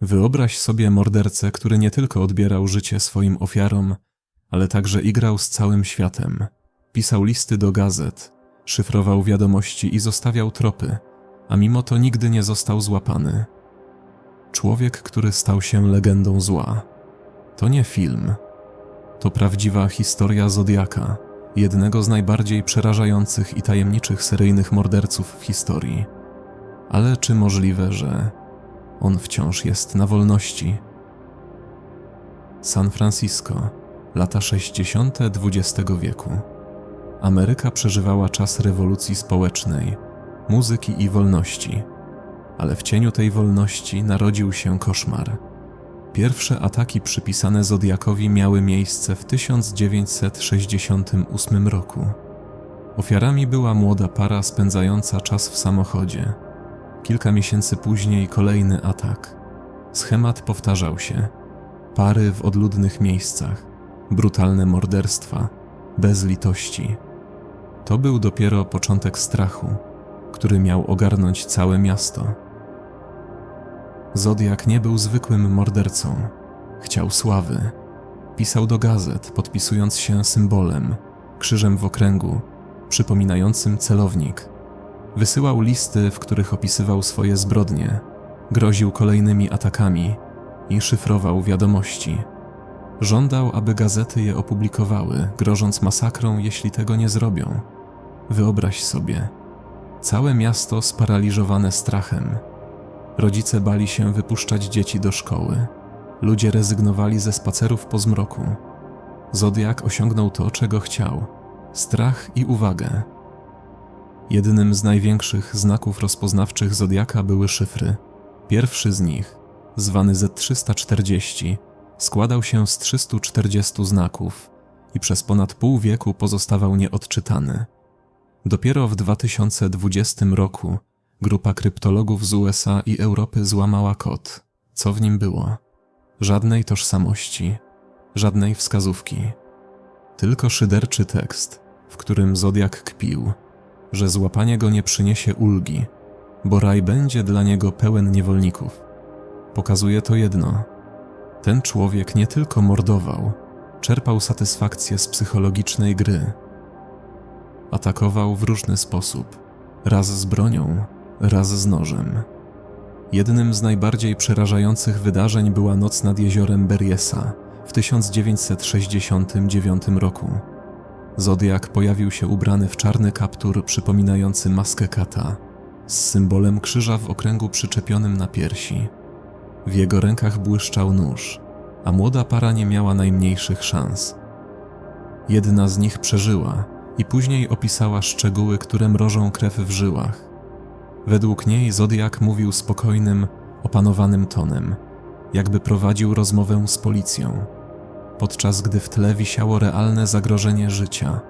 Wyobraź sobie mordercę, który nie tylko odbierał życie swoim ofiarom, ale także igrał z całym światem. Pisał listy do gazet, szyfrował wiadomości i zostawiał tropy, a mimo to nigdy nie został złapany. Człowiek, który stał się legendą zła. To nie film. To prawdziwa historia Zodiaka, jednego z najbardziej przerażających i tajemniczych seryjnych morderców w historii. Ale czy możliwe, że on wciąż jest na wolności? San Francisco, lata 60. XX wieku. Ameryka przeżywała czas rewolucji społecznej, muzyki i wolności, ale w cieniu tej wolności narodził się koszmar. Pierwsze ataki przypisane Zodiakowi miały miejsce w 1968 roku. Ofiarami była młoda para spędzająca czas w samochodzie. Kilka miesięcy później kolejny atak. Schemat powtarzał się. Pary w odludnych miejscach, brutalne morderstwa, bez litości. To był dopiero początek strachu, który miał ogarnąć całe miasto. Zodiak nie był zwykłym mordercą. Chciał sławy. Pisał do gazet, podpisując się symbolem, krzyżem w okręgu, przypominającym celownik. Wysyłał listy, w których opisywał swoje zbrodnie, groził kolejnymi atakami i szyfrował wiadomości. Żądał, aby gazety je opublikowały, grożąc masakrą, jeśli tego nie zrobią. Wyobraź sobie, całe miasto sparaliżowane strachem. Rodzice bali się wypuszczać dzieci do szkoły. Ludzie rezygnowali ze spacerów po zmroku. Zodiak osiągnął to, czego chciał strach i uwagę. Jednym z największych znaków rozpoznawczych Zodiaka były szyfry. Pierwszy z nich, zwany Z340, składał się z 340 znaków i przez ponad pół wieku pozostawał nieodczytany. Dopiero w 2020 roku grupa kryptologów z USA i Europy złamała kod. Co w nim było? Żadnej tożsamości, żadnej wskazówki. Tylko szyderczy tekst, w którym Zodiak kpił, że złapanie go nie przyniesie ulgi, bo raj będzie dla niego pełen niewolników. Pokazuje to jedno. Ten człowiek nie tylko mordował, czerpał satysfakcję z psychologicznej gry. Atakował w różny sposób, raz z bronią, raz z nożem. Jednym z najbardziej przerażających wydarzeń była noc nad jeziorem Berriesa w 1969 roku. Zodiak pojawił się ubrany w czarny kaptur przypominający maskę kata, z symbolem krzyża w okręgu przyczepionym na piersi. W jego rękach błyszczał nóż, a młoda para nie miała najmniejszych szans. Jedna z nich przeżyła i później opisała szczegóły, które mrożą krew w żyłach. Według niej Zodiak mówił spokojnym, opanowanym tonem, jakby prowadził rozmowę z policją, podczas gdy w tle wisiało realne zagrożenie życia.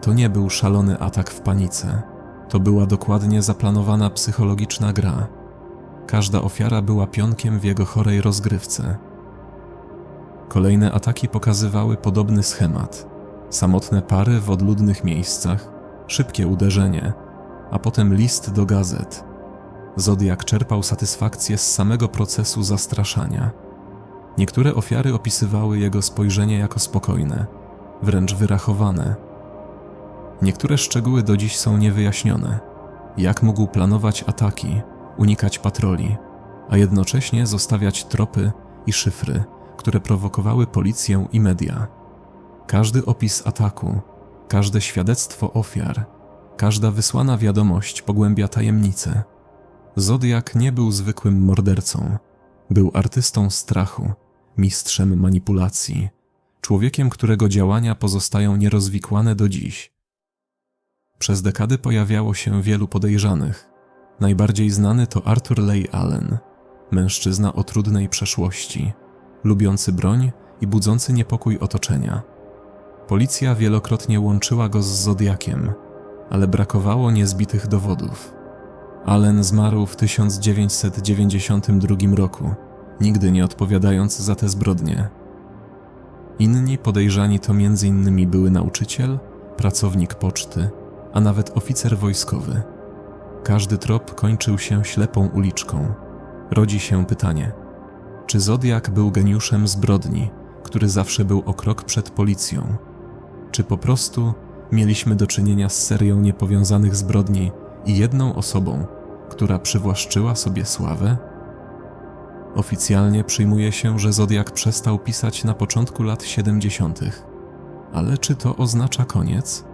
To nie był szalony atak w panice, to była dokładnie zaplanowana psychologiczna gra. Każda ofiara była pionkiem w jego chorej rozgrywce. Kolejne ataki pokazywały podobny schemat. Samotne pary w odludnych miejscach, szybkie uderzenie, a potem list do gazet. Zodiak czerpał satysfakcję z samego procesu zastraszania. Niektóre ofiary opisywały jego spojrzenie jako spokojne, wręcz wyrachowane. Niektóre szczegóły do dziś są niewyjaśnione. Jak mógł planować ataki, unikać patroli, a jednocześnie zostawiać tropy i szyfry, które prowokowały policję i media. Każdy opis ataku, każde świadectwo ofiar, każda wysłana wiadomość pogłębia tajemnicę. Zodiak nie był zwykłym mordercą, był artystą strachu, mistrzem manipulacji, człowiekiem, którego działania pozostają nierozwikłane do dziś. Przez dekady pojawiało się wielu podejrzanych. Najbardziej znany to Arthur Leigh Allen, mężczyzna o trudnej przeszłości, lubiący broń i budzący niepokój otoczenia. Policja wielokrotnie łączyła go z Zodiakiem, ale brakowało niezbitych dowodów. Allen zmarł w 1992 roku, nigdy nie odpowiadając za te zbrodnie. Inni podejrzani to m.in. były nauczyciel, pracownik poczty, a nawet oficer wojskowy. Każdy trop kończył się ślepą uliczką. Rodzi się pytanie: Czy Zodiak był geniuszem zbrodni, który zawsze był o krok przed policją? Czy po prostu mieliśmy do czynienia z serią niepowiązanych zbrodni i jedną osobą, która przywłaszczyła sobie sławę? Oficjalnie przyjmuje się, że Zodiak przestał pisać na początku lat 70. Ale czy to oznacza koniec?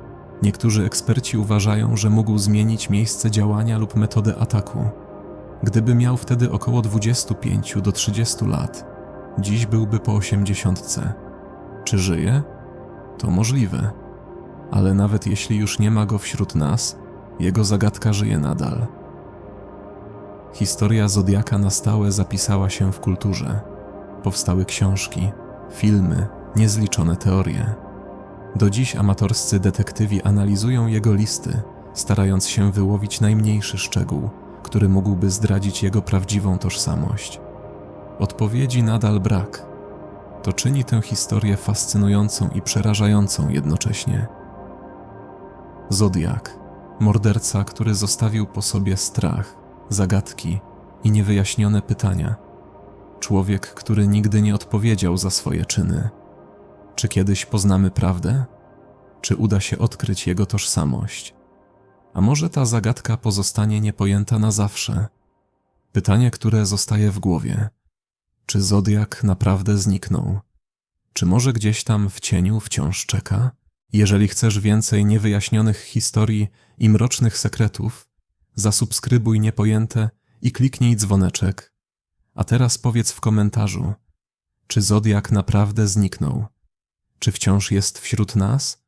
Niektórzy eksperci uważają, że mógł zmienić miejsce działania lub metodę ataku. Gdyby miał wtedy około 25 do 30 lat, dziś byłby po 80. Czy żyje? To możliwe. Ale nawet jeśli już nie ma go wśród nas, jego zagadka żyje nadal. Historia Zodiaka na stałe zapisała się w kulturze. Powstały książki, filmy, niezliczone teorie. Do dziś amatorscy detektywi analizują jego listy, starając się wyłowić najmniejszy szczegół, który mógłby zdradzić jego prawdziwą tożsamość. Odpowiedzi nadal brak. To czyni tę historię fascynującą i przerażającą jednocześnie. Zodiak, morderca, który zostawił po sobie strach, zagadki i niewyjaśnione pytania. Człowiek, który nigdy nie odpowiedział za swoje czyny. Czy kiedyś poznamy prawdę? Czy uda się odkryć jego tożsamość? A może ta zagadka pozostanie niepojęta na zawsze? Pytanie, które zostaje w głowie. Czy Zodiak naprawdę zniknął? Czy może gdzieś tam w cieniu wciąż czeka? Jeżeli chcesz więcej niewyjaśnionych historii i mrocznych sekretów, zasubskrybuj niepojęte i kliknij dzwoneczek. A teraz powiedz w komentarzu, czy Zodiak naprawdę zniknął? Czy wciąż jest wśród nas?